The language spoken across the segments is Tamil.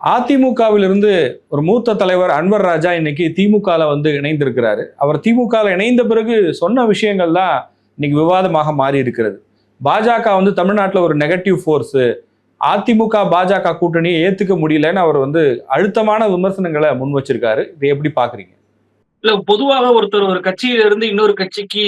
அதிமுகவிலிருந்து ஒரு மூத்த தலைவர் அன்வர் ராஜா இன்னைக்கு திமுகவில் வந்து இணைந்திருக்கிறாரு. அவர் திமுகவில் இணைந்த பிறகு சொன்ன விஷயங்கள் தான் இன்னைக்கு விவாதமாக மாறி இருக்கிறது பாஜக வந்து தமிழ்நாட்டில் ஒரு நெகட்டிவ் ஃபோர்ஸு அதிமுக பாஜக கூட்டணியை ஏற்றுக்க முடியலன்னு அவர் வந்து அழுத்தமான விமர்சனங்களை முன் வச்சிருக்காரு. இதை எப்படி பாக்குறீங்க? இல்ல பொதுவாக ஒருத்தர் ஒரு கட்சியில இருந்து இன்னொரு கட்சிக்கு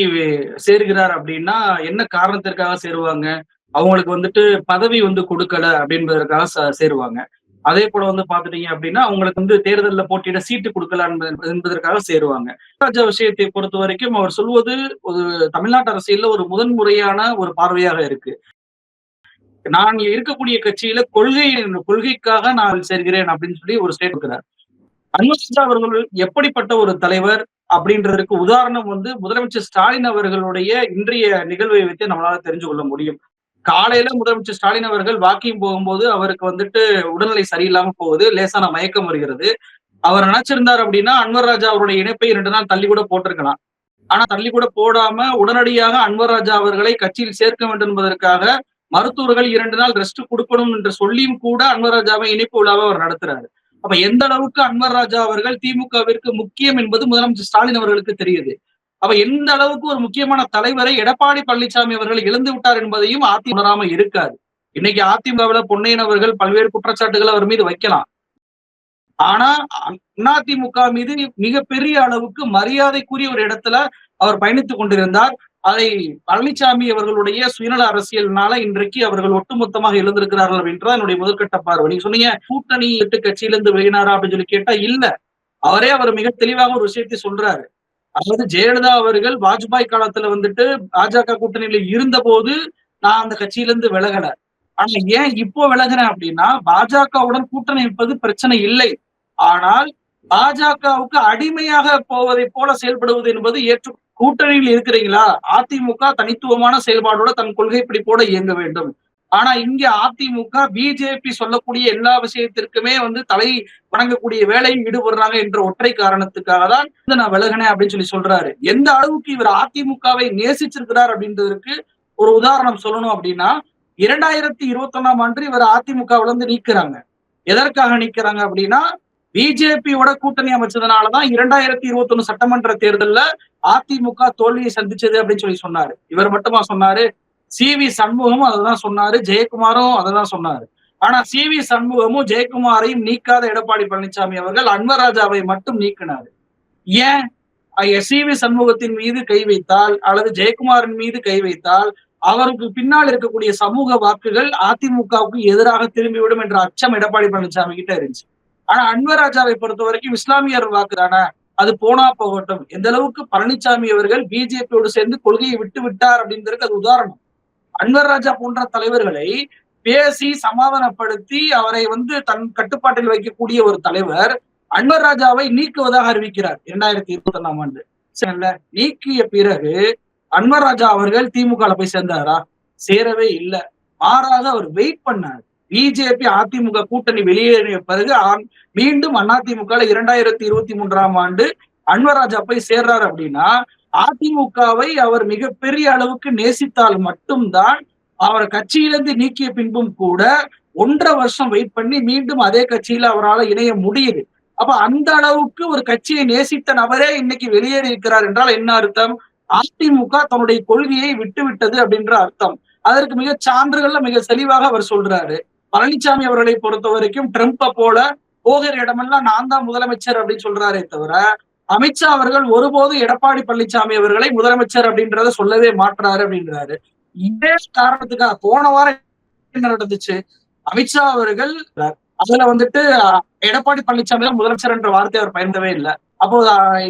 சேருகிறார் அப்படின்னா என்ன காரணத்திற்காக சேருவாங்க? அவங்களுக்கு வந்துட்டு பதவி வந்து கொடுக்கல அப்படின்றதற்காக சேருவாங்க. அதே போல வந்து பாத்துட்டீங்க அப்படின்னா அவங்களுக்கு வந்து தேர்தலில் போட்டியிட சீட்டு கொடுக்கல என்பது- என்பதற்காக சேருவாங்க. ராஜா விஷயத்தை பொறுத்த வரைக்கும் அவர் சொல்வது ஒரு தமிழ்நாட்டு அரசியல்ல ஒரு முதன்முறையான ஒரு பார்வையாக இருக்கு. நான் இருக்கக்கூடிய கட்சியில கொள்கை கொள்கைக்காக நான் சேர்கிறேன் அப்படின்னு சொல்லி ஒரு ஸ்டேட் இருக்கிறார் அன்வர்ஷா அவர்கள் எப்படிப்பட்ட ஒரு தலைவர் அப்படின்றதுக்கு உதாரணம் வந்து முதலமைச்சர் ஸ்டாலின் அவர்களுடைய இன்றைய நிகழ்வை வைத்து நம்மளால தெரிஞ்சு கொள்ள முடியும். காலையில முதலமைச்சர் ஸ்டாலின் அவர்கள் வாக்கிங் போகும்போது அவருக்கு வந்துட்டு உடல்நிலை சரியில்லாம போகுது லேசான மயக்கம் வருகிறது. அவர் நினைச்சிருந்தார் அப்படின்னா அன்வர் ராஜா அவருடைய இணைப்பை இரண்டு நாள் தள்ளி கூட போட்டிருக்கலாம். ஆனா தள்ளி கூட போடாம உடனடியாக அன்வர் ராஜா அவர்களை கட்சியில் சேர்க்க வேண்டும் என்பதற்காக மருத்துவர்கள் இரண்டு நாள் ரெஸ்ட் கொடுக்கணும் என்று சொல்லியும் கூட அன்வர் ராஜாவை இணைப்பு விழாவை அவர் நடத்துறாரு. அப்ப எந்த அளவுக்கு அன்வர் ராஜா அவர்கள் திமுகவிற்கு முக்கியம் என்பது முதலமைச்சர் ஸ்டாலின் அவர்களுக்கு தெரியுது. அப்ப எந்த அளவுக்கு ஒரு முக்கியமான தலைவரை எடப்பாடி பழனிசாமி அவர்கள் இழந்து விட்டார் என்பதையும் அதி உணராம இருக்காது. இன்னைக்கு அதிமுகவில் பொன்னையன் அவர்கள் பல்வேறு குற்றச்சாட்டுகளை அவர் மீது வைக்கலாம். ஆனா அதிமுக மீது மிகப்பெரிய அளவுக்கு மரியாதைக்குரிய ஒரு இடத்துல அவர் பயணித்துக் கொண்டிருந்தார். அதை பழனிசாமி அவர்களுடைய சுயநல அரசியல்னால இன்றைக்கு அவர்கள் ஒட்டுமொத்தமாக எழுந்திருக்கிறார்கள் அப்படின்றத என்னுடைய முதற்கட்ட பார்வை. நீங்க சொன்னீங்க கூட்டணி எட்டு கட்சியிலிருந்து வெளியினாரா அப்படின்னு சொல்லி கேட்டா இல்ல. அவரே அவர் மிக தெளிவாக ஒரு விஷயத்தை சொல்றாரு. அதாவது ஜெயலலிதா அவர்கள் வாஜ்பாய் காலத்துல வந்துட்டு பாஜக கூட்டணியில இருந்த போது நான் அந்த கட்சியிலிருந்து விலகல. ஆனா ஏன் இப்போ விலகுறேன் அப்படின்னா பாஜகவுடன் கூட்டணி வைப்பது பிரச்சனை இல்லை. ஆனால் பாஜகவுக்கு அடிமையாக போவதை போல செயல்படுவது என்பது ஏற்று கூட்டணியில் இருக்கிறீங்களா? அதிமுக தனித்துவமான செயல்பாடோட தன் கொள்கை பிடிப்போட இயங்க வேண்டும். ஆனா இங்க அதிமுக பிஜேபி சொல்லக்கூடிய எல்லா விஷயத்திற்குமே வந்து தலை வணங்கக்கூடிய வேலையில் ஈடுபடுறாங்க என்ற ஒற்றை காரணத்துக்காக தான் நான் விலகினேன் அப்படின்னு சொல்லி சொல்றாரு. எந்த அளவுக்கு இவர் அதிமுகவை நேசிச்சிருக்கிறார் அப்படின்றதுக்கு ஒரு உதாரணம் சொல்லணும் அப்படின்னா இரண்டாயிரத்தி இருபத்தி ஒன்னாம் ஆண்டு இவர் அதிமுகவுல இருந்து நீக்கிறாங்க. எதற்காக நீக்கிறாங்க அப்படின்னா பிஜேபியோட கூட்டணி அமைச்சதுனாலதான் இரண்டாயிரத்தி இருபத்தி ஒண்ணு சட்டமன்ற தேர்தல்ல அதிமுக தோல்வியை சந்திச்சது அப்படின்னு சொல்லி சொன்னாரு. இவர் மட்டுமா சொன்னாரு? சி வி சண்முகமும் அததான் சொன்னாரு ஜெயக்குமாரும் அததான் சொன்னாரு. ஆனா சி வி சண்முகமும் ஜெயக்குமாரையும் நீக்காத எடப்பாடி பழனிசாமி அவர்கள் அன்வராஜாவை மட்டும் நீக்கினார். ஏன்? சி வி சண்முகத்தின் மீது கை வைத்தால் அல்லது ஜெயக்குமாரின் மீது கை வைத்தால் அவருக்கு பின்னால் இருக்கக்கூடிய சமூக வாக்குகள் அதிமுகவுக்கு எதிராக திரும்பிவிடும் என்ற அச்சம் எடப்பாடி பழனிசாமி கிட்ட இருந்துச்சு. ஆனா அன்வராஜாவை பொறுத்த வரைக்கும் இஸ்லாமியர் வாக்கு தானே அது போனா போகட்டும். எந்த அளவுக்கு பழனிசாமி அவர்கள் பிஜேபியோடு சேர்ந்து கொள்கையை விட்டு விட்டார் அப்படின்றதுக்கு அது உதாரணம். அன்வர் ராஜா போன்ற தலைவர்களை பேசி சமாதானப்படுத்தி அவரை வந்து தன் கட்டுப்பாட்டில் வைக்கக்கூடிய ஒரு தலைவர் அன்வர் ராஜாவை நீக்குவதாக அறிவிக்கிறார் இரண்டாயிரத்தி இருபத்தி ஒன்னாம் ஆண்டு நீக்கிய பிறகு அன்வர் ராஜா அவர்கள் திமுக போய் சேர்ந்தாரா? சேரவே இல்லை. மாறாக அவர் வெயிட் பண்ணார். பிஜேபி அதிமுக கூட்டணி வெளியேறிய பிறகு மீண்டும் அதிமுக இரண்டாயிரத்தி இருபத்தி மூன்றாம் ஆண்டு அன்வர் ராஜா போய் சேர்றாரு அப்படின்னா அதிமுகவை அவர் மிகப்பெரிய அளவுக்கு நேசித்தால் மட்டும்தான் அவர் கட்சியிலிருந்து நீக்கிய பின்பும் கூட ஒன்றரை வருஷம் வெயிட் பண்ணி மீண்டும் அதே கட்சியில அவரால் இணைய முடியுது. அப்ப அந்த அளவுக்கு ஒரு கட்சியை நேசித்த நபரே இன்னைக்கு வெளியேறி இருக்கிறார் என்றால் என்ன அர்த்தம்? அதிமுக தன்னுடைய கொள்கையை விட்டு விட்டது அப்படின்ற அர்த்தம். அதற்கு மிக சான்றுகள்ல மிக தெளிவாக அவர் சொல்றாரு. பழனிசாமி அவர்களை பொறுத்த வரைக்கும் ட்ரம்ப்பை போல போகிற இடமெல்லாம் நான் தான் முதலமைச்சர் அப்படின்னு சொல்றாரே தவிர அமித்ஷா அவர்கள் ஒருபோதும் எடப்பாடி பழனிசாமி அவர்களை முதலமைச்சர் அப்படின்றத சொல்லவே மாட்டுறாரு அப்படின்றாரு. இதே காரணத்துக்காக போன வாரம் என்ன நடந்துச்சு? அமித்ஷா அவர்கள் அதுல வந்துட்டு எடப்பாடி பழனிசாமி தான் முதலமைச்சர் என்ற வார்த்தை அவர் பயன்படவே இல்லை. அப்போ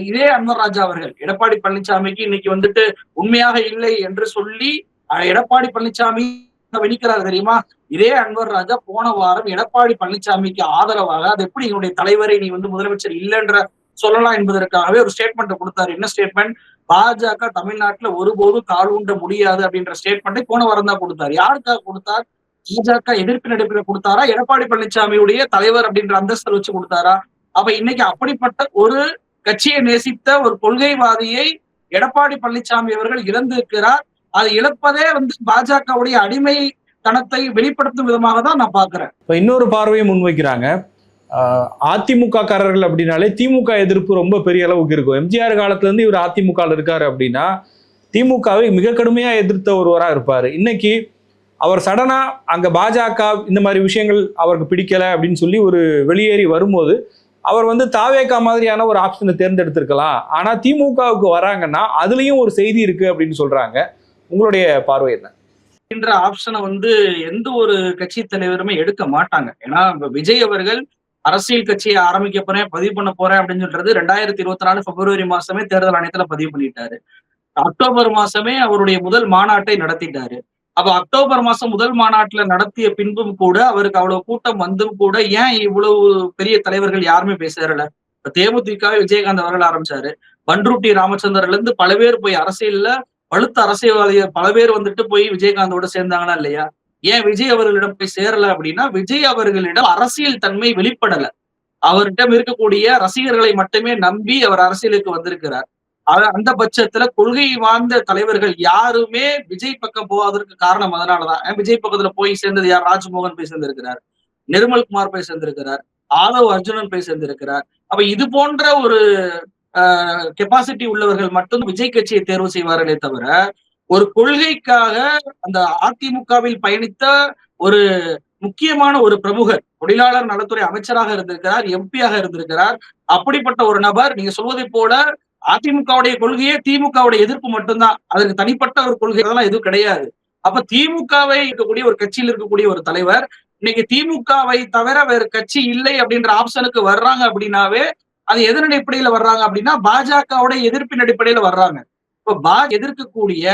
இதே அன்வர் ராஜா அவர்கள் எடப்பாடி பழனிசாமிக்கு இன்னைக்கு வந்துட்டு உண்மையாக இல்லை என்று சொல்லி எடப்பாடி பழனிசாமி வெளிக்கிறார் தெரியுமா? இதே அன்வர் ராஜா போன வாரம் எடப்பாடி பழனிசாமிக்கு ஆதரவாக அது எப்படி என்னுடைய தலைவரை நீ வந்து முதலமைச்சர் இல்லைன்ற சொல்லலாம் என்பதற்காகவே ஒரு ஸ்டேட்மெண்ட் கொடுத்தாரு. என்ன ஸ்டேட்மெண்ட் பாஜக தமிழ்நாட்டுல ஒருபோதும் கால் ஊண்ட முடியாது அப்படின்ற ஸ்டேட்மெண்ட்டை போன வாரம் தான் கொடுத்தாரு. யாருக்காக கொடுத்தார்? பாஜக எதிர்ப்பு நடைபெற கொடுத்தாரா? எடப்பாடி பழனிசாமியுடைய தலைவர் அப்படின்ற அந்தஸ்தில் வச்சு கொடுத்தாரா? அப்ப இன்னைக்கு அப்படிப்பட்ட ஒரு கட்சியை நேசித்த ஒரு கொள்கைவாதியை எடப்பாடி பழனிசாமி அவர்கள் இழந்திருக்கிறார். அது இழப்பதே வந்து பாஜகவுடைய அடிமை தனத்தை வெளிப்படுத்தும் விதமாக தான் நான் பாக்குறேன் இப்ப இன்னொரு பார்வையை முன்வைக்கிறாங்க. அதிமுககாரர்கள் அதிமுக காரர்கள் அப்படின்னாலே திமுக எதிர்ப்பு ரொம்ப பெரிய அளவுக்கு இருக்கும். எம்ஜிஆர் காலத்துலேருந்து இவர் அதிமுகவில் இருக்கார் அப்படின்னா திமுகவை மிக கடுமையாக எதிர்த்த ஒருவராக இருப்பார். இன்னைக்கு அவர் சடனாக அங்கே பாஜக இந்த மாதிரி விஷயங்கள் அவருக்கு பிடிக்கலை அப்படின்னு சொல்லி ஒரு வெளியேறி வரும்போது அவர் வந்து தாவேக்கா மாதிரியான ஒரு ஆப்ஷனை தேர்ந்தெடுத்திருக்கலாம். ஆனால் திமுகவுக்கு வராங்கன்னா அதுலேயும் ஒரு செய்தி இருக்குது அப்படின்னு சொல்கிறாங்க உங்களுடைய பார்வை என்ன? என்ற ஆப்ஷனை வந்து எந்த ஒரு கட்சி தலைவருமே எடுக்க மாட்டாங்க. ஏன்னா விஜய் அவர்கள் அரசியல் கட்சியை ஆரம்பிக்க போறேன் பதிவு பண்ண போறேன் அப்படின்னு சொல்றது ரெண்டாயிரத்தி இருபத்தி நாலு பிப்ரவரி மாசமே தேர்தல் ஆணையத்துல பதிவு பண்ணிட்டாரு. அக்டோபர் மாசமே அவருடைய முதல் மாநாட்டை நடத்திட்டாரு. அப்ப அக்டோபர் மாசம் முதல் மாநாட்டுல நடத்திய பின்பும் கூட அவருக்கு அவ்வளவு கூட்டம் வந்தும் கூட ஏன் இவ்வளவு பெரிய தலைவர்கள் யாருமே பேசறல? இப்ப தேமுதிக விஜயகாந்த் அவர்கள் ஆரம்பிச்சாரு. பன்ருட்டி ராமச்சந்திரன்ல இருந்து பல பேர் போய் அரசியல்ல பழுத்த அரசியல்வாதிகள் பல பேர் வந்துட்டு போய் விஜயகாந்தோட சேர்ந்தாங்களா இல்லையா? ஏன் விஜய் அவர்களிடம் போய் சேரல அப்படின்னா விஜய் அவர்களிடம் அரசியல் தன்மை வெளிப்படல. அவரிடம் இருக்கக்கூடிய ரசிகர்களை மட்டுமே நம்பி அவர் அரசியலுக்கு வந்திருக்கிறார். அவ- அந்த பட்சத்துல கொள்கை வாழ்ந்த தலைவர்கள் யாருமே விஜய் பக்கம் போவதற்கு காரணம் அதனாலதான். ஏன் விஜய் பக்கத்துல போய் சேர்ந்தது யார்? ராஜ்மோகன் போய் சேர்ந்திருக்கிறார். நிர்மல்குமார் போய் சேர்ந்திருக்கிறார். ஆதவ் அர்ஜுனன் போய் சேர்ந்திருக்கிறார். அப்ப இது போன்ற ஒரு கெப்பாசிட்டி உள்ளவர்கள் மட்டும் விஜய் கட்சியை தேர்வு செய்வார்களே தவிர ஒரு கொள்கைக்காக அந்த அதிமுகவில் பயணித்த ஒரு முக்கியமான ஒரு பிரமுகர் தொழிலாளர் நலத்துறை அமைச்சராக இருந்திருக்கிறார் எம்பியாக இருந்திருக்கிறார். அப்படிப்பட்ட ஒரு நபர் நீங்க சொல்வதை போல அதிமுகவுடைய கொள்கையே திமுகவுடைய எதிர்ப்பு மட்டும்தான். அதற்கு தனிப்பட்ட ஒரு கொள்கை அதெல்லாம் எதுவும் கிடையாது. அப்ப திமுகவை இருக்கக்கூடிய ஒரு கட்சியில் இருக்கக்கூடிய ஒரு தலைவர் இன்னைக்கு திமுகவை தவிர வேறு கட்சி இல்லை அப்படின்ற ஆப்ஷனுக்கு வர்றாங்க அப்படின்னாவே அது எதன் அடிப்படையில வர்றாங்க அப்படின்னா பாஜகவுடைய எதிர்ப்பின் அடிப்படையில வர்றாங்க. இப்ப பா எதிர்க்கக்கூடிய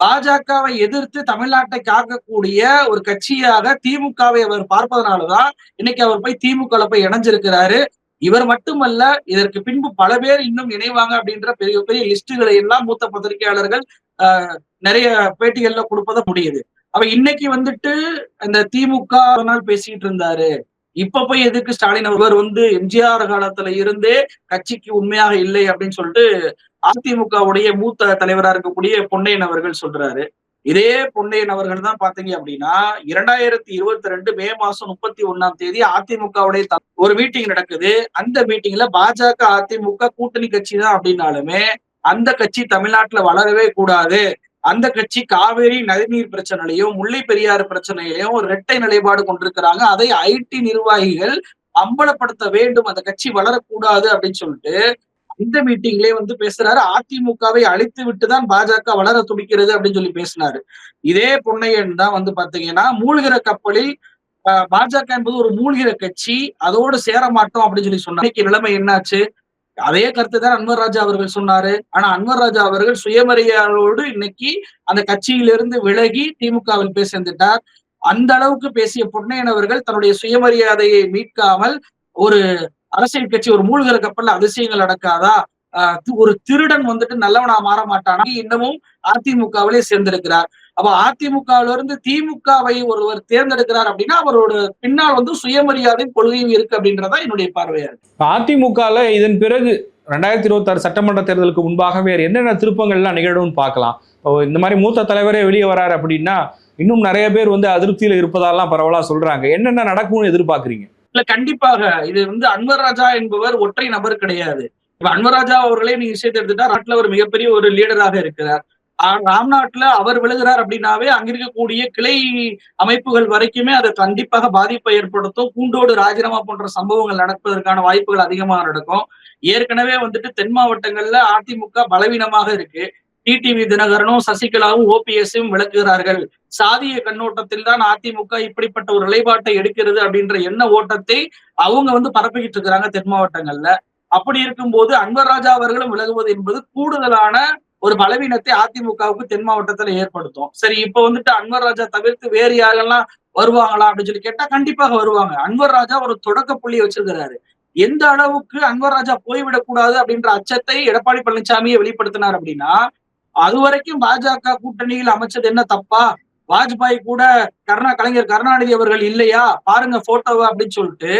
பாஜகவை எதிர்த்து தமிழ்நாட்டை காக்கக்கூடிய ஒரு கட்சியாக திமுகவை அவர் பார்ப்பதனாலதான் இன்னைக்கு அவர் போய் திமுக போய் இணைஞ்சிருக்கிறாரு. இவர் மட்டுமல்ல இதற்கு பின்பு பல பேர் இன்னும் இணைவாங்க அப்படின்ற பெரிய பெரிய லிஸ்டுகளை எல்லாம் மூத்த பத்திரிகையாளர்கள் ஆஹ், நிறைய பேட்டிகள்ல கொடுப்பத முடியுது. அவ இன்னைக்கு வந்துட்டு அந்த திமுக பேசிட்டு இருந்தாரு. இப்ப போய் எதுக்கு ஸ்டாலின் அவர் வந்து எம்ஜிஆர் காலத்துல இருந்தே கட்சிக்கு உண்மையாக இல்லை அப்படின்னு சொல்லிட்டு அதிமுகவுடைய மூத்த தலைவரா இருக்கக்கூடிய பொன்னையன் அவர்கள் சொல்றாரு. இதே பொன்னையன் அவர்கள் தான் பாத்தீங்க அப்படின்னா இரண்டாயிரத்தி இருபத்தி ரெண்டு மே மாசம் முப்பத்தி ஒன்னாம் தேதி அதிமுகவுடைய ஒரு மீட்டிங் நடக்குது. அந்த மீட்டிங்ல பாஜக அதிமுக கூட்டணி கட்சி தான் அப்படின்னாலுமே அந்த கட்சி தமிழ்நாட்டுல வளரவே கூடாது. அந்த கட்சி காவேரி நதிநீர் பிரச்சனையிலையும் முல்லை பெரியாறு பிரச்சனையிலையும் ஒரு இரட்டை நிலைப்பாடு கொண்டிருக்கிறாங்க. அதை ஐடி நிர்வாகிகள் அம்பலப்படுத்த வேண்டும். அந்த கட்சி வளரக்கூடாது அப்படின்னு சொல்லிட்டு இந்த மீட்டிங்லயே வந்து பேசுறாரு. அதிமுகவை அழித்து விட்டுதான் பாஜக வளர துடிக்கிறது அப்படின்னு சொல்லி பேசினாரு. இதே பொன்னையன் தான் வந்து பாத்தீங்கன்னா மூழ்கிற கப்பலில் பாஜக என்பது ஒரு மூழ்கிற கட்சி. அதோடு சேர மாட்டோம் அப்படின்னு சொல்லி சொன்னார். நிலைமை என்னாச்சு? அதே கருத்து தான் அன்வர் ராஜா அவர்கள் சொன்னாரு. ஆனா அன்வர் ராஜா அவர்கள் சுயமரியாதையோடு இன்னைக்கு அந்த கட்சியிலிருந்து விலகி திமுகவில் போய் சேர்ந்துட்டார். அந்த அளவுக்கு பேசிய பொன்னையன் அவர்கள் தன்னுடைய சுயமரியாதையை மீட்காமல் ஒரு அரசியல் கட்சி ஒரு மூழ்கிற கப்பல்ல அதிசயங்கள் நடக்காதா? ஒரு திருடன் வந்துட்டு நல்லவனா மாற மாட்டானா? இன்னமும் அதிமுகவிலே சேர்ந்திருக்கிறார். அப்ப அதிமுகவில இருந்து திமுகவை ஒருவர் தேர்ந்தெடுக்கிறார் அப்படின்னா அவரோட பின்னால் வந்து சுயமரியாதையும் கொள்கையும் இருக்கு அப்படின்றதா என்னுடைய பார்வையா இருக்கு. அதிமுகல இதன் பிறகு ரெண்டாயிரத்தி இருபத்தாறு சட்டமன்ற தேர்தலுக்கு முன்பாக வேறு என்னென்ன திருப்பங்கள்லாம் நிகழும்னு பார்க்கலாம். இந்த மாதிரி மூத்த தலைவரே வெளியே வராரு அப்படின்னா இன்னும் நிறைய பேர் வந்து அதிருப்தியில இருப்பதாலாம் பரவலா சொல்றாங்க. என்னென்ன நடக்கும்னு எதிர்பார்க்கறீங்க? இல்ல கண்டிப்பாக. இது வந்து அன்வர் ராஜா என்பவர் ஒற்றை நபர் கிடையாது. இப்ப அன்வராஜா அவர்களே நீங்க விஷயத்தை எடுத்துட்டா நாட்டுல ஒரு மிகப்பெரிய ஒரு லீடராக இருக்கிறார். ஆஹ் ராம்நாட்ல அவர் விழுகிறார் அப்படின்னாவே அங்க இருக்கக்கூடிய கிளை அமைப்புகள் வரைக்குமே அது கண்டிப்பாக பாதிப்பை ஏற்படுத்தும். கூண்டோடு ராஜினாமா போன்ற சம்பவங்கள் நடப்பதற்கான வாய்ப்புகள் அதிகமாக நடக்கும். ஏற்கனவே வந்துட்டு தென் மாவட்டங்கள்ல அதிமுக பலவீனமாக இருக்கு. டிடிவி தினகரனும் சசிகலாவும் ஓபிஎஸ்ஸும் விளக்குகிறார்கள். சாதிய கண்ணோட்டத்தில் தான் அதிமுக இப்படிப்பட்ட ஒரு நிலைப்பாட்டை எடுக்கிறது அப்படின்ற எண்ண ஓட்டத்தை அவங்க வந்து பரப்பிக்கிட்டு இருக்கிறாங்க தென் மாவட்டங்கள்ல. அப்படி இருக்கும்போது அன்வர் ராஜா அவர்களும் விலகுவது என்பது கூடுதலான ஒரு பலவீனத்தை அதிமுகவுக்கு தென் மாவட்டத்துல ஏற்படுத்தும். சரி இப்ப வந்துட்டு அன்வர் ராஜா தவிர்த்து வேறு யாரெல்லாம் வருவாங்களா அப்படின்னு சொல்லி கேட்டா கண்டிப்பாக வருவாங்க. அன்வர் ராஜா ஒரு தொடக்க புள்ளியை வச்சிருக்கிறாரு. எந்த அளவுக்கு அன்வர் ராஜா போய்விடக்கூடாது அப்படின்ற அச்சத்தை எடப்பாடி பழனிசாமியை வெளிப்படுத்தினார் அப்படின்னா அது வரைக்கும் பாஜக கூட்டணியில் அமைச்சது என்ன தப்பா? வாஜ்பாய் கூட கருணா கலைஞர் கருணாநிதி அவர்கள் இல்லையா? பாருங்க போட்டோவை அப்படின்னு சொல்லிட்டு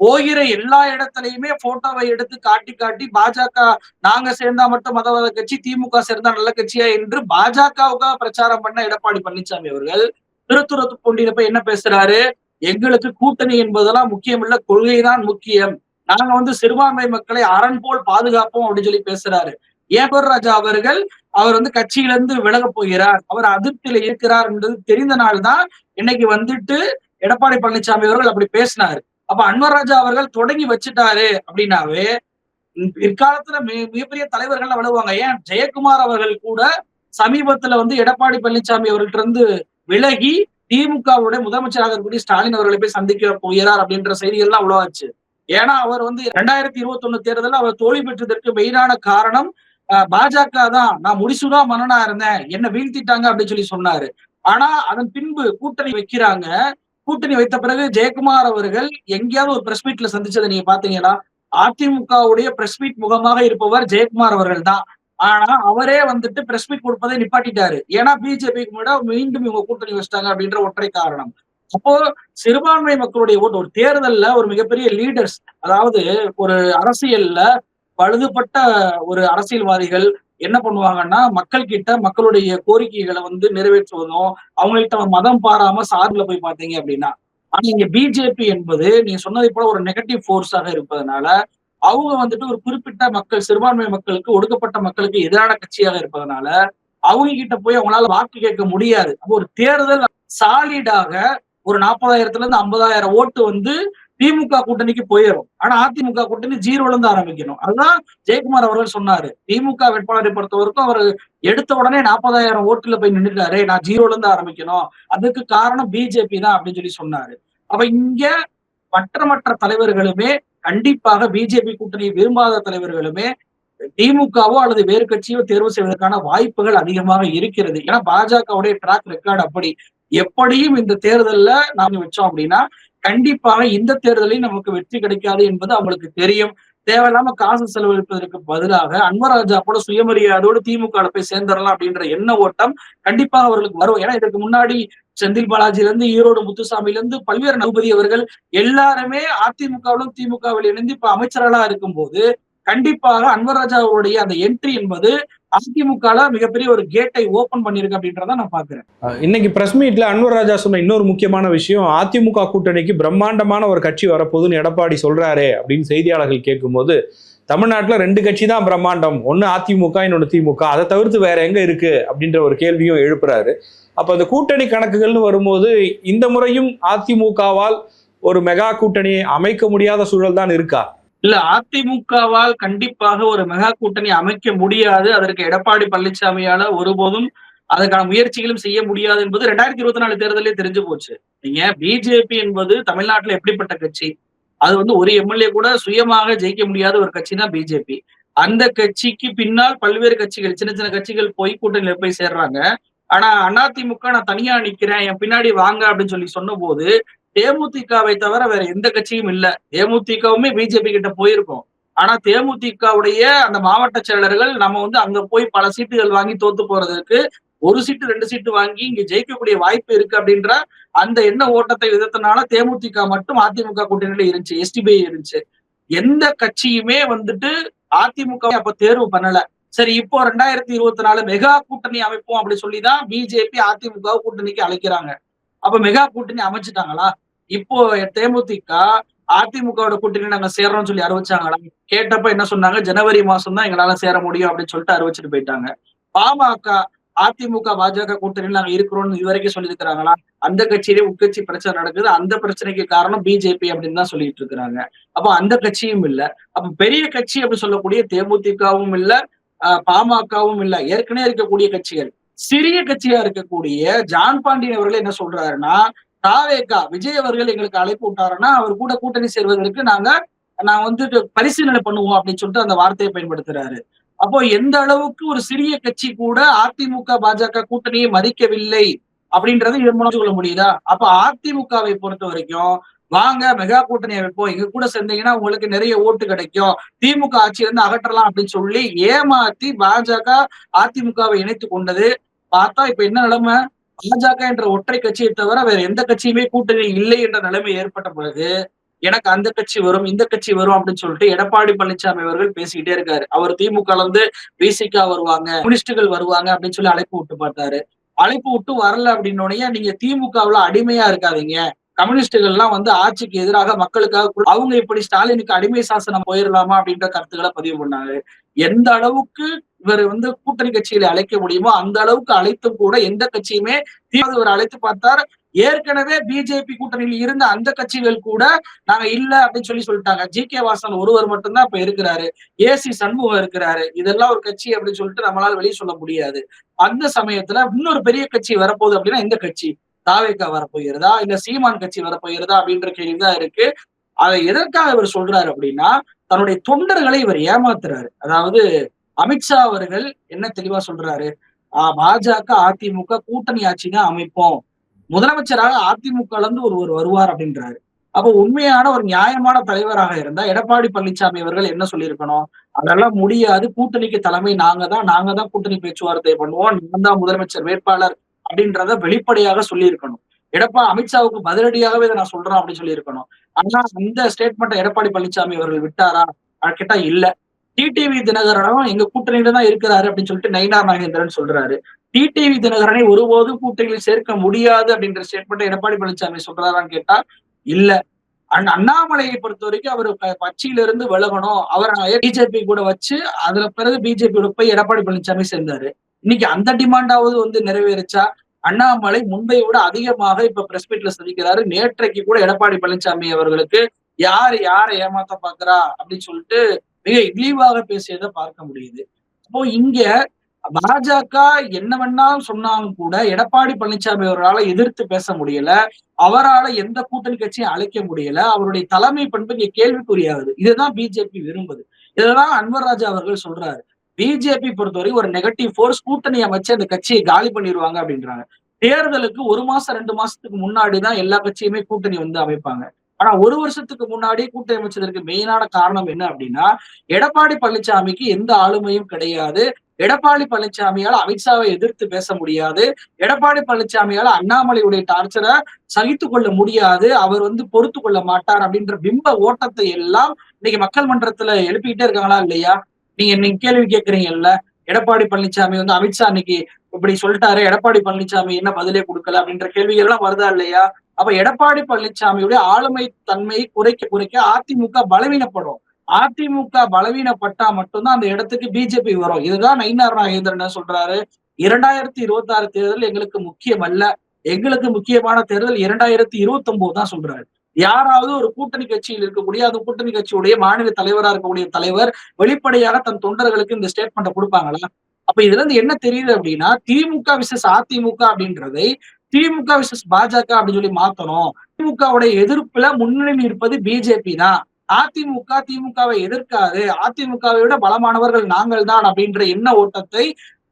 போகிற எல்லா இடத்துலயுமே போட்டோவை எடுத்து காட்டி காட்டி பாஜக நாங்க சேர்ந்தா மட்டும் மதவாத கட்சி திமுக சேர்ந்தா நல்ல கட்சியா என்று பாஜகவுக்காக பிரச்சாரம் பண்ண எடப்பாடி பழனிசாமி அவர்கள் திருத்துறத்து பூண்டியில போய் என்ன பேசுறாரு? எங்களுக்கு கூட்டணி என்பதெல்லாம் முக்கியம் இல்ல கொள்கைதான் முக்கியம். நாங்க வந்து சிறுபான்மை மக்களை அரண் போல் பாதுகாப்போம் அப்படின்னு சொல்லி பேசுறாரு. ஏபர் ராஜா அவர்கள் அவர் வந்து கட்சியிலிருந்து விலக போகிறார். அவர் அதிருப்தியில இருக்கிறார் என்பது தெரிந்த நாள் தான் இன்னைக்கு வந்துட்டு எடப்பாடி பழனிசாமி அவர்கள் அப்படி பேசினாரு. அப்ப அன்வர் ராஜா அவர்கள் தொடங்கி வச்சுட்டாரு அப்படின்னாவே பிற்காலத்துல மிகப்பெரிய தலைவர்கள் வலுவாங்க. ஏன்? ஜெயக்குமார் அவர்கள் கூட சமீபத்துல வந்து எடப்பாடி பழனிசாமி அவர்கள்ட்ட இருந்து விலகி திமுகவுடைய முதலமைச்சராக இருக்கக்கூடிய ஸ்டாலின் அவர்களை போய் சந்திக்க போகிறார் அப்படின்ற செய்திகள்லாம் அவ்வளவாச்சு ஏன்னா அவர் வந்து ரெண்டாயிரத்தி இருபத்தி ஒண்ணு தேர்தலில் அவர் தோல்வி பெற்றதற்கு மெயினான காரணம் பாஜக தான். நான் முடிசுதான் மன்னனா இருந்தேன். என்ன வீழ்த்திட்டாங்க அப்படின்னு சொல்லி சொன்னாரு. ஆனா அதன் பின்பு கூட்டணி வைக்கிறாங்க. கூட்டணி வைத்த பிறகு ஜெயக்குமார் அவர்கள் எங்கேயாவது ஒரு பிரஸ் மீட்ல சந்திச்சதை நீங்க பாத்தீங்கன்னா அதிமுகவுடைய பிரஸ் மீட் முகமாக இருப்பவர் ஜெயக்குமார் அவர்கள் தான். ஆனா அவரே வந்துட்டு பிரஸ் மீட் கொடுப்பதை நிப்பாட்டிட்டாரு. ஏன்னா பிஜேபிக்கு முன்னாடி மீண்டும் இவங்க கூட்டணி வச்சிட்டாங்க அப்படின்ற ஒற்றை காரணம். அப்போ சிறுபான்மை மக்களுடைய ஓட்டு ஒரு தேர்தல்ல ஒரு மிகப்பெரிய லீடர்ஸ் அதாவது ஒரு அரசியல்ல பழுதுபட்ட ஒரு அரசியல்வாதிகள் என்ன பண்ணுவாங்கன்னா மக்கள் கிட்ட மக்களுடைய கோரிக்கைகளை வந்து நிறைவேற்றுவதும் அவங்கள்ட்ட மதம் பாராம சார்பில் போய் பார்த்தீங்க அப்படின்னா ஆனா இங்க பிஜேபி என்பது நீங்க சொன்னதை போல ஒரு நெகட்டிவ் ஃபோர்ஸாக இருப்பதனால அவங்க வந்துட்டு ஒரு குறிப்பிட்ட மக்கள் சிறுபான்மை மக்களுக்கு ஒடுக்கப்பட்ட மக்களுக்கு எதிரான கட்சியாக இருப்பதனால அவங்க கிட்ட போய் அவங்களால வாக்கு கேட்க முடியாது. அப்போ ஒரு தேர்தல் சாலிடாக ஒரு நாற்பதாயிரத்துல இருந்து ஐம்பதாயிரம் ஓட்டு வந்து திமுக கூட்டணிக்கு போயிடும் ஆனா அதிமுக கூட்டணி ஜீரோல இருந்து ஆரம்பிக்கணும். அதுதான் ஜெயக்குமார் அவர்கள் சொன்னாரு. திமுக வேட்பாளரை பொறுத்தவரைக்கும் அவர் எடுத்த உடனே நாற்பதாயிரம் ஓட்டுல போய் நின்றுட்டாரு நான் ஜீரோல இருந்து ஆரம்பிக்கணும். அதுக்கு காரணம் பிஜேபி தான் அப்படின்னு சொல்லி சொன்னாரு. அப்ப இங்க மற்ற மற்ற தலைவர்களுமே கண்டிப்பாக பிஜேபி கூட்டணியை விரும்பாத தலைவர்களுமே திமுகவோ அல்லது வேறு கட்சியோ தேர்வு செய்வதற்கான வாய்ப்புகள் அதிகமாக இருக்கிறது. ஏன்னா பாஜகவுடைய ட்ராக் ரெக்கார்டு அப்படி. எப்படியும் இந்த தேர்தல்ல நாம வச்சோம் அப்படின்னா கண்டிப்பாக இந்த தேர்தலில் நமக்கு வெற்றி கிடைக்காது என்பது அவங்களுக்கு தெரியும். தேவையில்லாம காசு செலவழிப்பதற்கு பதிலாக அன்வராஜா போல சுயமரியாதையோடு திமுக போய் சேர்ந்துடலாம் அப்படின்ற எண்ண ஓட்டம் கண்டிப்பாக அவர்களுக்கு வரும். ஏன்னா இதற்கு முன்னாடி செந்தில் பாலாஜில இருந்து ஈரோடு முத்துசாமில இருந்து பல்வேறு நகுபதி அவர்கள் எல்லாருமே அதிமுகவிலும் திமுகவில் இணைந்து இப்ப அமைச்சர்களா இருக்கும் கண்டிப்பாக கண்டிப்பாக அன்வராஜா அவருடைய அந்த என்ட்ரி என்பது அதிமுக மிகப்பெரிய ஒரு கேட்டை ஓபன் பண்ணிருக்கு அப்படின்றத நான் பாக்குறேன் இன்னைக்கு பிரஸ் மீட்ல அன்வர் ராஜா சொன்ன இன்னொரு முக்கியமான விஷயம் அதிமுக கூட்டணிக்கு பிரம்மாண்டமான ஒரு கட்சி வரப்போகுதுன்னு எடப்பாடி சொல்றாரு அப்படின்னு செய்தியாளர்கள் கேட்கும்போது தமிழ்நாட்டில் ரெண்டு கட்சி தான் பிரம்மாண்டம் ஒன்று அதிமுக இன்னொன்று திமுக. அதை தவிர்த்து வேற எங்க இருக்கு? அப்படின்ற ஒரு கேள்வியும் எழுப்புறாரு. அப்போ அந்த கூட்டணி கணக்குகள்னு வரும்போது இந்த முறையும் அதிமுகவால் ஒரு மெகா கூட்டணியை அமைக்க முடியாத சூழல் தான் இருக்கா? இல்ல அதிமுகவால் கண்டிப்பாக ஒரு மெகா கூட்டணி அமைக்க முடியாது. அதற்கு எடப்பாடி பழனிசாமியால ஒருபோதும் அதற்கான முயற்சிகளும் செய்ய முடியாது என்பது ரெண்டாயிரத்தி இருபத்தி நாலு தேர்தலே தெரிஞ்சு போச்சு. நீங்க பிஜேபி என்பது தமிழ்நாட்டுல எப்படிப்பட்ட கட்சி? அது வந்து ஒரு எம்எல்ஏ கூட சுயமாக ஜெயிக்க முடியாத ஒரு கட்சி தான் பிஜேபி அந்த கட்சிக்கு பின்னால் பல்வேறு கட்சிகள் சின்ன சின்ன கட்சிகள் போய் கூட்டணியில போய் சேர்றாங்க. ஆனா அதிமுக நான் தனியா நிக்கிறேன் என் பின்னாடி வாங்க அப்படின்னு சொல்லி சொன்ன போது தேமுதிகவை தவிர வேற எந்த கட்சியும் இல்ல. தேமுதிகவுமே பிஜேபி கிட்ட போயிருக்கோம். ஆனா தேமுதிகவுடைய அந்த மாவட்ட செயலர்கள் நம்ம வந்து அங்க போய் பல சீட்டுகள் வாங்கி தோத்து போறதுக்கு ஒரு சீட்டு ரெண்டு சீட்டு வாங்கி இங்க ஜெயிக்கக்கூடிய வாய்ப்பு இருக்கு அப்படின்ற அந்த எண்ண ஓட்டத்தை விதத்தினால தேமுதிக மட்டும் அதிமுக கூட்டணியில இருந்துச்சு எஸ்டிபிஐ இருந்துச்சு. எந்த கட்சியுமே வந்துட்டு அதிமுக அப்ப தேர்வு பண்ணல. சரி இப்போ ரெண்டாயிரத்தி இருபத்தி நாலு மெகா கூட்டணி அமைப்போம் அப்படி சொல்லிதான் பிஜேபி அதிமுக கூட்டணிக்கு அழைக்கிறாங்க. அப்ப மெகா கூட்டணி அமைச்சிட்டாங்களா? இப்போ தேமுதிக அதிமுகவோட கூட்டணி நாங்க சேர்றோம்னு சொல்லி அறிவிச்சாங்களா? கேட்டப்ப என்ன சொன்னாங்க? ஜனவரி மாசம் தான் எங்களால சேர முடியும் அப்படின்னு சொல்லிட்டு அறிவிச்சிட்டு போயிட்டாங்க. பாமக அதிமுக பாஜக கூட்டணியில் நாங்க இருக்கிறோம்னு இதுவரைக்கும் சொல்லியிருக்கிறாங்களா? அந்த கட்சியிலே உட்கட்சி பிரச்சனை நடக்குது. அந்த பிரச்சனைக்கு காரணம் பிஜேபி அப்படின்னு தான் சொல்லிட்டு இருக்கிறாங்க. அப்போ அந்த கட்சியும் இல்ல. அப்ப பெரிய கட்சி அப்படி சொல்லக்கூடிய தேமுதிகவும் இல்ல பாமகவும் இல்ல. ஏற்கனவே இருக்கக்கூடிய கட்சிகள். சிறிய கட்சியா இருக்கக்கூடிய ஜான் பாண்டியன் அவர்கள் என்ன சொல்றாருன்னா தாவேக்கா விஜய் அவர்கள் எங்களுக்கு அழைப்பு விட்டாருன்னா அவர் கூட கூட்டணி சேர்வதற்கு நாங்க நான் வந்து பரிசீலனை பண்ணுவோம் அப்படின்னு சொல்லிட்டு அந்த வார்த்தையை பயன்படுத்துறாரு. அப்போ எந்த அளவுக்கு ஒரு சிறிய கட்சி கூட அதிமுக பாஜக கூட்டணியை மதிக்கவில்லை அப்படின்றது இதன் மூலம் சொல்ல முடியுதா? அப்ப அதிமுகவை பொறுத்த வரைக்கும் வாங்க மெகா கூட்டணியை வைப்போம் எங்க கூட சேர்ந்தீங்கன்னா உங்களுக்கு நிறைய ஓட்டு கிடைக்கும் திமுக ஆட்சியில இருந்து அகற்றலாம் அப்படின்னு சொல்லி ஏமாத்தி பாஜக அதிமுகவை இணைத்து கொண்டது. பார்த்தா இப்ப என்ன நிலைமை? பாஜக என்ற ஒற்றை கட்சியை தவிர வேற எந்த கட்சியுமே கூட்டணி இல்லை என்ற நிலைமை ஏற்பட்ட பிறகு எனக்கு அந்த கட்சி வரும் இந்த கட்சி வரும் அப்படின்னு சொல்லிட்டு எடப்பாடி பழனிசாமி அவர்கள் பேசிக்கிட்டே இருக்காரு. அவர் திமுக இருந்து பிசிகா வருவாங்க கம்யூனிஸ்டுகள் வருவாங்க அப்படின்னு சொல்லி அழைப்பு விட்டு பார்த்தாரு. அழைப்பு விட்டு வரல அப்படின்னோடனே நீங்க திமுகவுல அடிமையா இருக்காதீங்க. கம்யூனிஸ்டுகள்லாம் வந்து ஆட்சிக்கு எதிராக மக்களுக்காக அவங்க இப்படி ஸ்டாலினுக்கு அடிமை சாசனம் போயிடலாமா அப்படின்ற கருத்துக்களை பதிவு பண்ணாரு. எந்த அளவுக்கு இவர் வந்து கூட்டணி கட்சிகளை அழைக்க முடியுமோ அந்த அளவுக்கு அழைத்தும் கூட எந்த கட்சியுமே தீவிர இவர் அழைத்து பார்த்தார். ஏற்கனவே பிஜேபி கூட்டணியில் இருந்த அந்த கட்சிகள் கூட நாங்க இல்ல அப்படின்னு சொல்லி சொல்லிட்டாங்க. ஜி கே வாசன் ஒருவர் மட்டும்தான் இப்ப இருக்கிறாரு. ஏசி சண்முகம் இருக்கிறாரு. இதெல்லாம் ஒரு கட்சி அப்படின்னு சொல்லிட்டு நம்மளால வெளியே சொல்ல முடியாது. அந்த சமயத்துல இன்னொரு பெரிய கட்சி வரப்போகுது அப்படின்னா எந்த கட்சி. தாவேக்கா வரப்போகிறதா? இல்ல சீமான் கட்சி வரப்போகிறதா அப்படின்ற கேள்விதான் இருக்கு. அதை எதற்காக இவர் சொல்றாரு அப்படின்னா தன்னுடைய தொண்டர்களை இவர் ஏமாத்துறாரு. அதாவது அமித்ஷா அவர்கள் என்ன தெளிவா சொல்றாரு? ஆஹ் பாஜக அதிமுக கூட்டணி ஆட்சி தான் அமைப்போம். முதலமைச்சராக அதிமுக இருந்து ஒருவர் வருவார் அப்படின்றாரு. அப்போ உண்மையான ஒரு நியாயமான தலைவராக இருந்தா எடப்பாடி பழனிசாமி அவர்கள் என்ன சொல்லியிருக்கணும்? அதெல்லாம் முடியாது. கூட்டணிக்கு தலைமை நாங்க தான். நாங்க தான் கூட்டணி பேச்சுவார்த்தை பண்ணுவோம். நான் தான் முதலமைச்சர் வேட்பாளர் அப்படின்றத வெளிப்படையாக சொல்லியிருக்கணும். எடப்பா அமித்ஷாவுக்கு பதிலடியாகவே இதை நான் சொல்றேன் அப்படின்னு சொல்லி இருக்கணும் ஆனா அந்த ஸ்டேட்மெண்ட்டை எடப்பாடி பழனிசாமி அவர்கள் விட்டாரா அது கேட்டா இல்ல. டிடிவி தினகரனும் எங்க கூட்டணியில தான் இருக்கிறாரு அப்படின்னு சொல்லிட்டு நயினார் நாகேந்திரன் சொல்றாரு. டிடிவி தினகரனை ஒருபோதும் கூட்டணியில் சேர்க்க முடியாது அப்படின்ற ஸ்டேட்மெண்ட் எடப்பாடி பழனிசாமி சொல்றாரான்னு கேட்டா இல்ல. அண்ட் அண்ணாமலையை பொறுத்த வரைக்கும் அவர் கட்சியில இருந்து விலகணும். அவர் பிஜேபி கூட வச்சு அதுல பிறகு பிஜேபியோட போய் எடப்பாடி பழனிசாமி சேர்ந்தாரு. இன்னைக்கு அந்த டிமாண்டாவது வந்து நிறைவேறிச்சா? அண்ணாமலை முன்பை விட அதிகமாக இப்ப பிரஸ் மீட்ல சந்திக்கிறாரு. நேற்றைக்கு கூட எடப்பாடி பழனிசாமி அவர்களுக்கு யார் யாரை ஏமாத்த பாக்குறா அப்படின்னு சொல்லிட்டு மிக இழிவாக பேசியதை பார்க்க முடியுது. அப்போ இங்க பாஜக என்ன வேணாலும் சொன்னாலும் கூட எடப்பாடி பழனிசாமி அவரால எதிர்த்து பேச முடியல. அவரால எந்த கூட்டணி கட்சியும் அழைக்க முடியல. அவருடைய தலைமை பண்பு இங்க கேள்விக்குறியாகுது. இதுதான் பிஜேபி விரும்புது. இதெல்லாம் அன்வர் ராஜா அவர்கள் சொல்றாரு. பிஜேபி பொறுத்தவரை ஒரு நெகட்டிவ் ஃபோர்ஸ் கூட்டணி அமைச்சு அந்த கட்சியை காலி பண்ணிடுவாங்க அப்படின்றாங்க. தேர்தலுக்கு ஒரு மாசம் ரெண்டு மாசத்துக்கு முன்னாடி தான் எல்லா கட்சியுமே கூட்டணி வந்து அமைப்பாங்க. ஆனா ஒரு வருஷத்துக்கு முன்னாடி கூட்டணி அமைச்சதற்கு மெயினான காரணம் என்ன அப்படின்னா எடப்பாடி பழனிசாமிக்கு எந்த ஆளுமையும் கிடையாது. எடப்பாடி பழனிசாமியால் அமித்ஷாவை எதிர்த்து பேச முடியாது. எடப்பாடி பழனிசாமியால் அண்ணாமலையுடைய டார்ச்சரை சகித்து கொள்ள முடியாது. அவர் வந்து பொறுத்து கொள்ள மாட்டார் அப்படின்ற பிம்ப ஓட்டத்தை எல்லாம் இன்னைக்கு மக்கள் மன்றத்துல எழுப்பிக்கிட்டே இருக்காங்களா இல்லையா? நீங்க இன்னைக்கு கேள்வி கேட்கறீங்கல்ல எடப்பாடி பழனிசாமி வந்து அமித்ஷா இன்னைக்கு இப்படி சொல்லிட்டாரு எடப்பாடி பழனிசாமி என்ன பதிலே கொடுக்கல அப்படின்ற கேள்விகள் எல்லாம் வருதா இல்லையா? அப்ப எடப்பாடி பழனிசாமியுடைய ஆளுமை தன்மையை குறைக்க குறைக்க அதிமுக பலவீனப்படும் அதிமுக பலவீனப்பட்டா மட்டும்தான் அந்த இடத்துக்கு பிஜேபி வரும். இதுதான் நயினார் நாகேந்திரன் சொல்றாரு? இரண்டாயிரத்தி இருபத்தி ஆறு தேர்தல் எங்களுக்கு முக்கியம் அல்ல எங்களுக்கு முக்கியமான தேர்தல் இரண்டாயிரத்தி இருபத்தி ஒன்பது தான் சொல்றாரு. யாராவது ஒரு கூட்டணி கட்சியில் இருக்கக்கூடிய அந்த கூட்டணி கட்சியுடைய மாநில தலைவரா இருக்கக்கூடிய தலைவர் வெளிப்படையாக தன் தொண்டர்களுக்கு இந்த ஸ்டேட்மெண்ட்டை கொடுப்பாங்களா? அப்ப இதுல இருந்து என்ன தெரியுது அப்படின்னா திமுக விசஸ் அதிமுக அப்படின்றதை திமுக விசஸ் பாஜக அப்படின்னு சொல்லி மாத்தணும். திமுகவுடைய எதிர்ப்புல முன்னணியில் இருப்பது பிஜேபி தான். அதிமுக திமுகவை எதிர்க்காது. அதிமுகவை விட பலமானவர்கள் நாங்கள் தான் அப்படின்ற எண்ண ஓட்டத்தை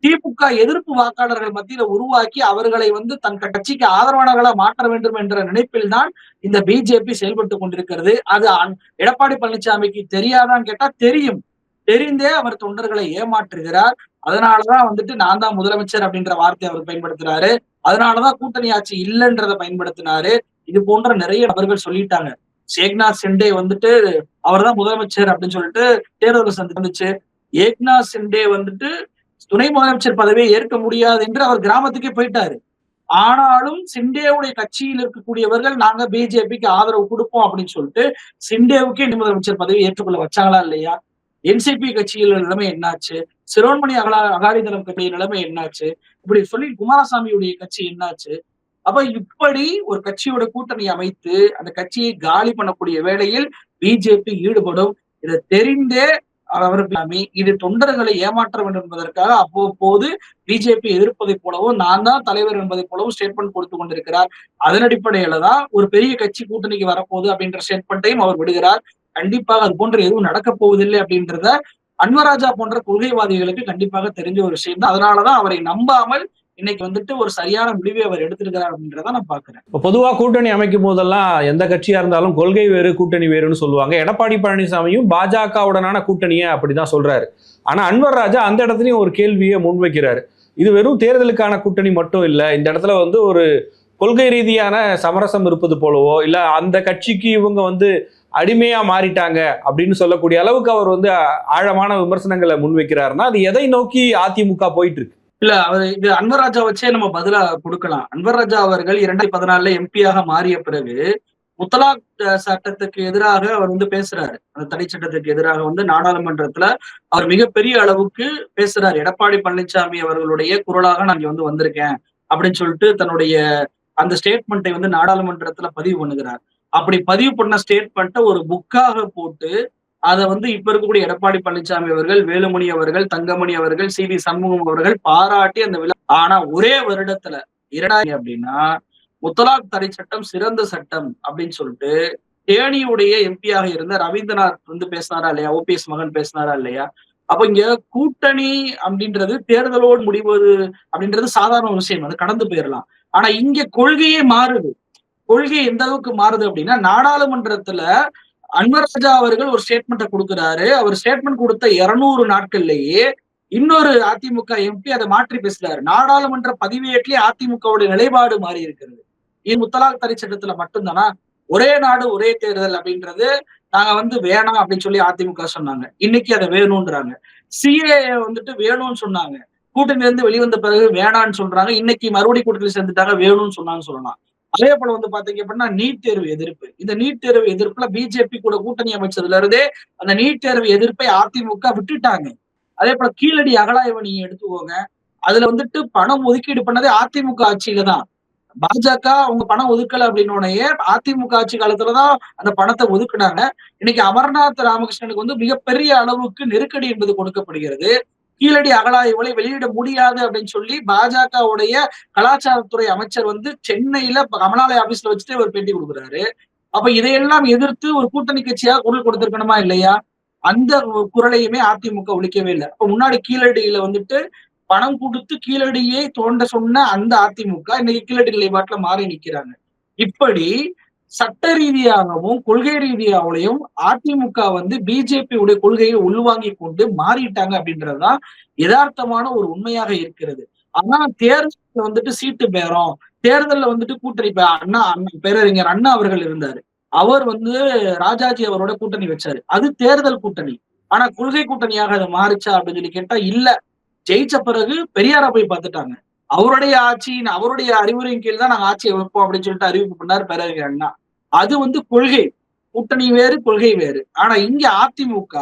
திமுக எதிர்ப்பு வாக்காளர்கள் மத்தியில உருவாக்கி அவர்களை வந்து தன் கட்சிக்கு ஆதரவாளர்களா மாற்ற வேண்டும் என்ற நினைப்பில் தான் இந்த பிஜேபி செயல்பட்டு கொண்டிருக்கிறது. அது எடப்பாடி பழனிசாமிக்கு தெரியாதான்னு கேட்டா தெரியும். தெரிந்தே அவர் தொண்டர்களை ஏமாற்றுகிறார். அதனாலதான் வந்துட்டு நான் தான் முதலமைச்சர் அப்படின்ற வார்த்தையை அவர் பயன்படுத்துறாரு. அதனாலதான் கூட்டணி ஆட்சி இல்லைன்றதை பயன்படுத்தினாரு. இது போன்ற நிறைய நபர்கள் சொல்லிட்டாங்க. சேக்நாத் சிண்டே வந்துட்டு அவர்தான் முதலமைச்சர் அப்படின்னு சொல்லிட்டு தேர்தல் சந்திச்சு ஏக்நாத் சிண்டே வந்துட்டு துணை முதலமைச்சர் பதவியை ஏற்க முடியாது என்று அவர் கிராமத்துக்கே போயிட்டாரு. ஆனாலும் சிண்டேவுடைய கட்சியில் இருக்கக்கூடியவர்கள் நாங்க பிஜேபிக்கு ஆதரவு கொடுப்போம் அப்படின்னு சொல்லிட்டு சிண்டேவுக்கே இனி முதலமைச்சர் பதவி ஏற்றுக்கொள்ள வச்சாங்களா இல்லையா? என்சிபி கட்சியில் நிலைமை என்னாச்சு? சிரோன்மணி அகலா அகாலிதளம் கட்சி நிலைமை என்னாச்சு? இப்படி சொல்லி குமாரசாமியுடைய கட்சி என்னாச்சு? அப்ப இப்படி ஒரு கட்சியோட கூட்டணி அமைத்து அந்த கட்சியை காலி பண்ணக்கூடிய வேளையில் பிஜேபி ஈடுபடும். இதை தெரிந்தே அவர்கள் இது தொண்டர்களை ஏமாற்ற வேண்டும் என்பதற்காக அவ்வப்போது பிஜேபி எதிர்ப்பதை போலவும் நான் தான் தலைவர் என்பதை போலவும் ஸ்டேட்மெண்ட் கொடுத்து கொண்டிருக்கிறார். அதன் அடிப்படையில தான் ஒரு பெரிய கட்சி கூட்டணிக்கு வரப்போகுது அப்படின்ற ஸ்டேட்மெண்ட்டையும் அவர் விடுகிறார். கண்டிப்பாக அது போன்ற எதுவும் நடக்க போவதில்லை அப்படின்றத அன்வராஜா போன்ற கொள்கைவாதிகளுக்கு கண்டிப்பாக தெரிஞ்ச ஒரு விஷயம் தான் அதனாலதான் அவரை நம்பாமல் இன்னைக்கு வந்துட்டு ஒரு சரியான முடிவை அவர் எடுத்திருக்கிறார் அப்படின்றத நான் பாக்குறேன் இப்போ பொதுவாக கூட்டணி அமைக்கும் போதெல்லாம் எந்த கட்சியா இருந்தாலும் கொள்கை வேறு கூட்டணி வேறுன்னு சொல்லுவாங்க. எடப்பாடி பழனிசாமியும் பாஜகவுடனான கூட்டணியை அப்படிதான் சொல்றாரு. ஆனா அன்வர் ராஜா அந்த இடத்துலயும் ஒரு கேள்வியை முன்வைக்கிறாரு. இது வெறும் தேர்தலுக்கான கூட்டணி மட்டும் இல்லை இந்த இடத்துல வந்து ஒரு கொள்கை ரீதியான சமரசம் இருப்பது போலவோ இல்ல அந்த கட்சிக்கு இவங்க வந்து அடிமையா மாறிட்டாங்க அப்படின்னு சொல்லக்கூடிய அளவுக்கு அவர் வந்து ஆழமான விமர்சனங்களை முன்வைக்கிறாருன்னா அது எதை நோக்கி அதிமுக போயிட்டு இருக்கு? இல்ல அவர் இது அன்வர் ராஜா வச்சே நம்ம பதிலா கொடுக்கலாம். அன்வர் ராஜா அவர்கள் இரண்டாயிரத்தி பதினாலுல எம்பியாக மாறிய பிறகு முத்தலாக் சட்டத்துக்கு எதிராக அவர் வந்து பேசுறாரு. அந்த தடை சட்டத்துக்கு எதிராக வந்து நாடாளுமன்றத்துல அவர் மிகப்பெரிய அளவுக்கு பேசுறாரு. எடப்பாடி பழனிசாமி அவர்களுடைய குரலாக நான் இங்க வந்து வந்திருக்கேன் அப்படின்னு சொல்லிட்டு தன்னுடைய அந்த ஸ்டேட்மெண்ட்டை வந்து நாடாளுமன்றத்துல பதிவு பண்ணுகிறார். அப்படி பதிவு பண்ண ஸ்டேட்மெண்ட்டை ஒரு புக்காக போட்டு அதை வந்து இப்ப இருக்கக்கூடிய எடப்பாடி பழனிசாமி அவர்கள் வேலுமணி அவர்கள் தங்கமணி அவர்கள் சி வி சண்முகம் அவர்கள் பாராட்டி அந்த விழா ஆனா ஒரே வருடத்துல இரண்டாயிரம் அப்படின்னா முத்தலாக் தடை சட்டம் சிறந்த சட்டம் அப்படின்னு சொல்லிட்டு தேனியுடைய எம்பியாக இருந்த ரவீந்திரநாத் வந்து பேசினாரா இல்லையா? ஓபிஎஸ் மகன் பேசினாரா இல்லையா? அப்ப இங்க கூட்டணி அப்படின்றது தேர்தலோடு முடிவது அப்படின்றது சாதாரண ஒரு விஷயம் அது கடந்து போயிடலாம் ஆனா இங்க கொள்கையே மாறுது. கொள்கை எந்த அளவுக்கு மாறுது அப்படின்னா நாடாளுமன்றத்துல அன்வர் ராஜா அவர்கள் ஒரு ஸ்டேட்மெண்ட்டை கொடுக்கிறாரு. அவர் ஸ்டேட்மெண்ட் கொடுத்த இருநூறு நாட்கள்லயே இன்னொரு அதிமுக எம்பி அதை மாற்றி பேசுறாரு. நாடாளுமன்ற பதிவேட்டிலே அதிமுகவுடைய நிலைப்பாடு மாறி இருக்கிறது இது முத்தலாக் தடை சட்டத்துல மட்டும்தானா? ஒரே நாடு ஒரே தேர்தல் அப்படின்றது நாங்க வந்து வேணாம் அப்படின்னு சொல்லி அதிமுக சொன்னாங்க. இன்னைக்கு அதை வேணும்ன்றாங்க. சிஏ வந்துட்டு வேணும்னு சொன்னாங்க. கூட்டணி இருந்து வெளிவந்த பிறகு வேணான்னு சொல்றாங்க. இன்னைக்கு மறுபடியும் கூட்டணி சேர்ந்துட்டாங்க. வேணும்னு சொன்னாங்க சொல்லலாம். அதே போல வந்து பாத்தீங்க அப்படின்னா நீட் தேர்வு எதிர்ப்பு. இந்த நீட் தேர்வு எதிர்ப்புல பிஜேபி கூட கூட்டணி அமைச்சதுல இருந்தே அந்த நீட் தேர்வு எதிர்ப்பை அதிமுக விட்டுட்டாங்க. அதே போல கீழடி அகலாய்வை நீங்க எடுத்துக்கோங்க. அதுல வந்துட்டு பணம் ஒதுக்கீடு பண்ணதே அதிமுக ஆட்சியில தான். பாஜக அவங்க பணம் ஒதுக்கல அப்படின்னோடனே அதிமுக ஆட்சி காலத்துலதான் அந்த பணத்தை ஒதுக்குனாங்க. இன்னைக்கு அமர்நாத் ராமகிருஷ்ணனுக்கு வந்து மிகப்பெரிய அளவுக்கு நெருக்கடி என்பது கொடுக்கப்படுகிறது. கீழடி அகலாய்வுகளை வெளியிட முடியாது அப்படின்னு சொல்லி பாஜகவுடைய கலாச்சாரத்துறை அமைச்சர் வந்து சென்னையில கமலாலய ஆபீஸ்ல வச்சுட்டு ஒரு பேட்டி கொடுக்குறாரு. அப்ப இதையெல்லாம் எதிர்த்து ஒரு கூட்டணி கட்சியாக குரல் கொடுத்திருக்கணுமா இல்லையா? அந்த குரலையுமே அதிமுக ஒழிக்கவே இல்லை. அப்ப முன்னாடி கீழடியில வந்துட்டு பணம் கொடுத்து கீழடியை தோண்ட சொன்ன அந்த அதிமுக இன்னைக்கு கீழடி நிலைப்பாட்டுல மாறி நிக்கிறாங்க. இப்படி சட்ட ரீதியாகவும் கொள்கை ரீதியாகவும் அதிமுக வந்து பிஜேபி உடைய கொள்கையை உள்வாங்கி கொண்டு மாறிட்டாங்க அப்படின்றதுதான் யதார்த்தமான ஒரு உண்மையாக இருக்கிறது. ஆனா தேர்தலில் வந்துட்டு சீட்டு பேரம் தேர்தல்ல வந்துட்டு கூட்டணி அண்ணா அண்ணன் பேரறிஞர் அண்ணா அவர்கள் இருந்தாரு. அவர் வந்து ராஜாஜி அவரோட கூட்டணி வச்சாரு. அது தேர்தல் கூட்டணி. ஆனா கொள்கை கூட்டணியாக அது மாறுச்சா அப்படின்னு சொல்லி கேட்டா இல்ல. ஜெயிச்ச பிறகு பெரியார போய் பார்த்துட்டாங்க. அவருடைய ஆட்சியின் அவருடைய அறிவுரையின் கீழ் தான் நாங்க ஆட்சியை வைப்போம் அப்படின்னு சொல்லிட்டு அறிவிப்பு பண்ணார் பேரறிஞர் அண்ணா. அது வந்து கொள்கை. கூட்டணி வேறு கொள்கை வேறு. ஆனா இங்க அதிமுக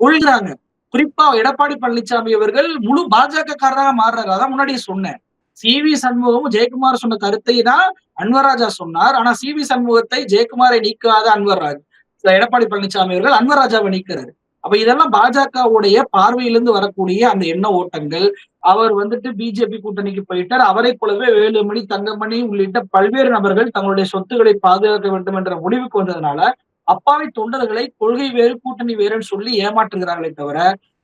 கொள்கிறாங்க. குறிப்பா எடப்பாடி பழனிசாமி அவர்கள் முழு பாஜக காரராக மாறுறாரு. அதான் முன்னாடியே சொன்னேன். சி வி சண்முகமும் ஜெயக்குமார் சொன்ன கருத்தை தான் அன்வராஜா சொன்னார். ஆனா சி வி சண்முகத்தை ஜெயக்குமாரை நீக்காத அன்வர்ராஜ் எடப்பாடி பழனிசாமி அவர்கள் அன்வராஜாவை நீக்கிறாரு. அப்ப இதெல்லாம் பாஜகவுடைய பார்வையிலிருந்து வரக்கூடிய அந்த எண்ண ஓட்டங்கள் அவர் வந்துட்டு பிஜேபி கூட்டணிக்கு போயிட்டார். அவரை போலவே வேலுமணி தங்கமணி உள்ளிட்ட பல்வேறு நபர்கள் தங்களுடைய சொத்துக்களை பாதுகாக்க வேண்டும் என்ற முடிவுக்கு வந்ததுனால அப்பாவி தொண்டர்களை கொள்கை வேறு கூட்டணி வேறுன்னு சொல்லி ஏமாற்றுகிறார்களே தவிர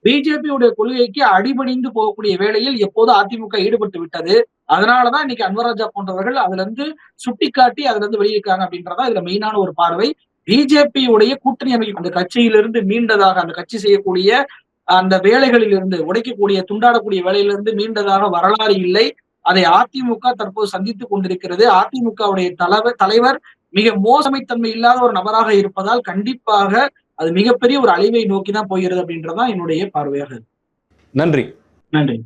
பிஜேபி உடைய கொள்கைக்கு அடிபணிந்து போகக்கூடிய வேளையில் எப்போது அதிமுக ஈடுபட்டு விட்டது. அதனாலதான் இன்னைக்கு அன்வராஜா போன்றவர்கள் அதுல இருந்து சுட்டிக்காட்டி அதுல இருந்து வெளியிருக்காங்க அப்படின்றதா இதுல மெயினான ஒரு பார்வை. பிஜேபி உடைய கூட்டணி அமைக்கும் அந்த கட்சியிலிருந்து மீண்டதாக அந்த கட்சி செய்யக்கூடிய அந்த வேலைகளில் இருந்து உடைக்கக்கூடிய துண்டாடக்கூடிய வேலையிலிருந்து மீண்டதாக வரலாறு இல்லை. அதை அதிமுக தற்போது சந்தித்துக் கொண்டிருக்கிறது. அதிமுகவுடைய தலைவர் தலைவர் மிக மோசமைத்தன்மை இல்லாத ஒரு நபராக இருப்பதால் கண்டிப்பாக அது மிகப்பெரிய ஒரு அழிவை நோக்கி தான் போகிறது அப்படின்றதான் என்னுடைய பார்வையாக நன்றி. நன்றி.